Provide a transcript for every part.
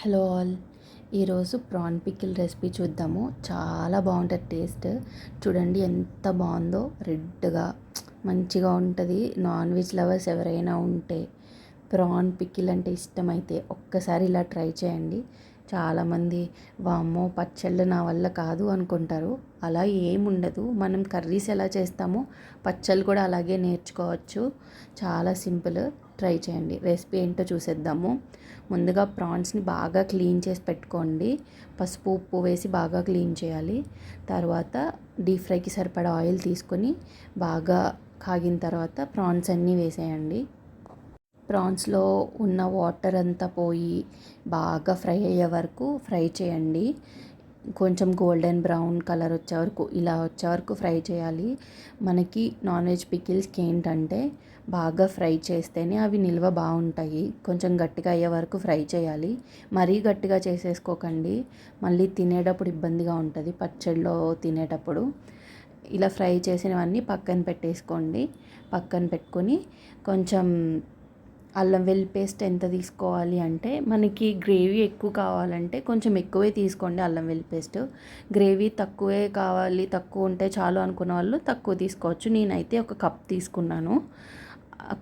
Hello all. ఈరోజు prawn pickle recipe చూద్దాము. చాలా బాగుంటుంది టేస్ట్. చూడండి ఎంత బాగుందో. రెడ్గా మంచిగా ఉంటుంది. నాన్ వెజ్ లవర్స్ ఎవరైనా ఉంటే ప్రాన్ పికిల్ అంటే ఇష్టమైతే ఒక్కసారి ఇలా ట్రై చేయండి. చాలామంది వామ్మో పచ్చళ్ళు నా వల్ల కాదు అనుకుంటారు. అలా ఏముండదు మనం కర్రీస్ ఎలా చేస్తామో పచ్చళ్ళు కూడా అలాగే నేర్చుకోవచ్చు. చాలా సింపుల్. ట్రై చేయండి. రెసిపీ ఏంటో చూసేద్దాము. ముందుగా ప్రాన్స్ని బాగా క్లీన్ చేసి పెట్టుకోండి. పసుపు ఉప్పు వేసి బాగా క్లీన్ చేయాలి. తర్వాత డీప్ ఫ్రైకి సరిపడా ఆయిల్ తీసుకొని బాగా కాగిన తర్వాత ప్రాన్స్ అన్నీ వేసేయండి. ప్రాన్స్లో ఉన్న వాటర్ అంతా పోయి బాగా ఫ్రై అయ్యే వరకు ఫ్రై చేయండి. కొంచెం గోల్డెన్ బ్రౌన్ కలర్ వచ్చే వరకు ఇలా వచ్చే వరకు ఫ్రై చేయాలి. మనకి నాన్ వెజ్ పికిల్స్కి ఏంటంటే బాగా ఫ్రై చేస్తేనే అవి నిల్వ బాగుంటాయి. కొంచెం గట్టిగా అయ్యే వరకు ఫ్రై చేయాలి. మరీ గట్టిగా చేసేసుకోకండి. మళ్ళీ తినేటప్పుడు ఇబ్బందిగా ఉంటుంది పచ్చడిలో తినేటప్పుడు. ఇలా ఫ్రై చేసినవన్నీ పక్కన పెట్టేసుకోండి. పక్కన పెట్టుకొని కొంచెం అల్లం వెల్లి పేస్ట్ ఎంత తీసుకోవాలి అంటే మనకి గ్రేవీ ఎక్కువ కావాలంటే కొంచెం ఎక్కువే తీసుకోండి అల్లం వెల్లి పేస్ట్. గ్రేవీ తక్కువే కావాలి తక్కువ ఉంటే చాలు అనుకున్న వాళ్ళు తక్కువ తీసుకోవచ్చు. నేనైతే ఒక కప్ తీసుకున్నాను.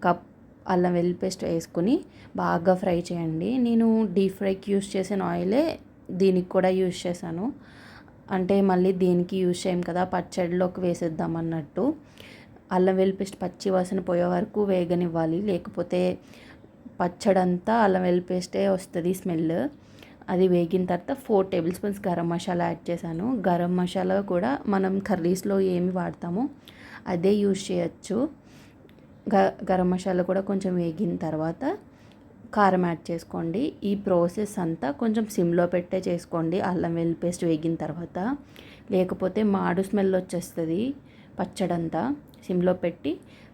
కప్ అల్లం వెల్లి పేస్ట్ వేసుకుని బాగా ఫ్రై చేయండి. నేను డీప్ ఫ్రైకి యూస్ చేసిన ఆయిలే దీనికి కూడా యూస్ చేశాను. అంటే మళ్ళీ దేనికి యూస్ చేయం కదా పచ్చడిలోకి వేసేద్దాం అన్నట్టు. అల్లం వెల్లుల్లి పేస్ట్ పచ్చి వాసన పోయే వరకు వేగనివ్వాలి. లేకపోతే పచ్చడంతా అల్లం వెల్లుల్లి పేస్టే వస్తుంది స్మెల్. అది వేగిన తర్వాత four tablespoons garam masala add చేశాను. గరం మసాలా కూడా మనం కర్రీస్లో ఏమి వాడతామో అదే యూజ్ చేయొచ్చు. గ గరం మసాలా కూడా కొంచెం వేగిన తర్వాత కారం యాడ్ చేసుకోండి. ఈ ప్రాసెస్ అంతా కొంచెం సిమ్లో పెట్టే చేసుకోండి. అల్లం వెల్లుల్లి పేస్ట్ వేగిన తర్వాత. లేకపోతే మాడు స్మెల్ వచ్చేస్తుంది పచ్చడంతా. సిమ్లో పెట్టి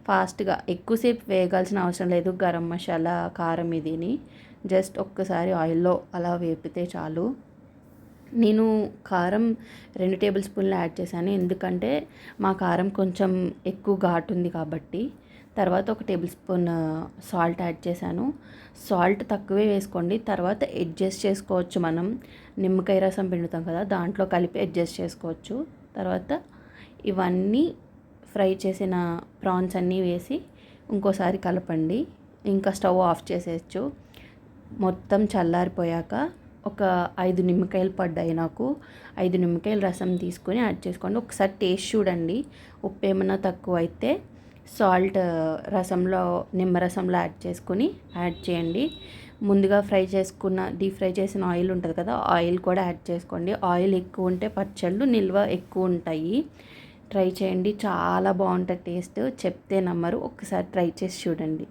ఫాస్ట్గా ఎక్కువసేపు వేగాల్సిన అవసరం లేదు. గరం మసాలా కారం ఇదిని జస్ట్ ఒక్కసారి ఆయిల్లో అలా వేపితే చాలు. నేను కారం రెండు టేబుల్ స్పూన్లు యాడ్ చేశాను. ఎందుకంటే మా కారం కొంచెం ఎక్కువ ఘాటు ఉంది కాబట్టి. తర్వాత ఒక టేబుల్ స్పూన్ సాల్ట్ యాడ్ చేశాను. సాల్ట్ తక్కువే వేసుకోండి. తర్వాత అడ్జస్ట్ చేసుకోవచ్చు మనం. నిమ్మకాయ రసం పిండుతాం కదా దాంట్లో కలిపి అడ్జస్ట్ చేసుకోవచ్చు. తర్వాత ఇవన్నీ ఫ్రై చేసిన ప్రాన్స్ అన్నీ వేసి ఇంకోసారి కలపండి. ఇంకా స్టవ్ ఆఫ్ చేసేయచ్చు. మొత్తం చల్లారిపోయాక ఒక ఐదు నిమ్మకాయలు పడ్డాయి నాకు. ఐదు నిమ్మకాయల రసం తీసుకొని యాడ్ చేసుకోండి. ఒకసారి టేస్ట్ చూడండి. ఉప్పు ఏమైనా తక్కువ అయితే సాల్ట్ రసంలో నిమ్మరసంలో యాడ్ చేసుకొని యాడ్ చేయండి. ముందుగా ఫ్రై చేసుకున్న డీప్ ఫ్రై చేసిన ఆయిల్ ఉంటుంది కదా ఆయిల్ కూడా యాడ్ చేసుకోండి. ఆయిల్ ఎక్కువ ఉంటే పచ్చళ్ళు నిల్వ ఎక్కువ ఉంటాయి. ట్రై చేయండి. చాలా బాగుంటుంది టేస్ట్. చెప్తే నమ్మరు. ఒకసారి ట్రై చేసి చూడండి.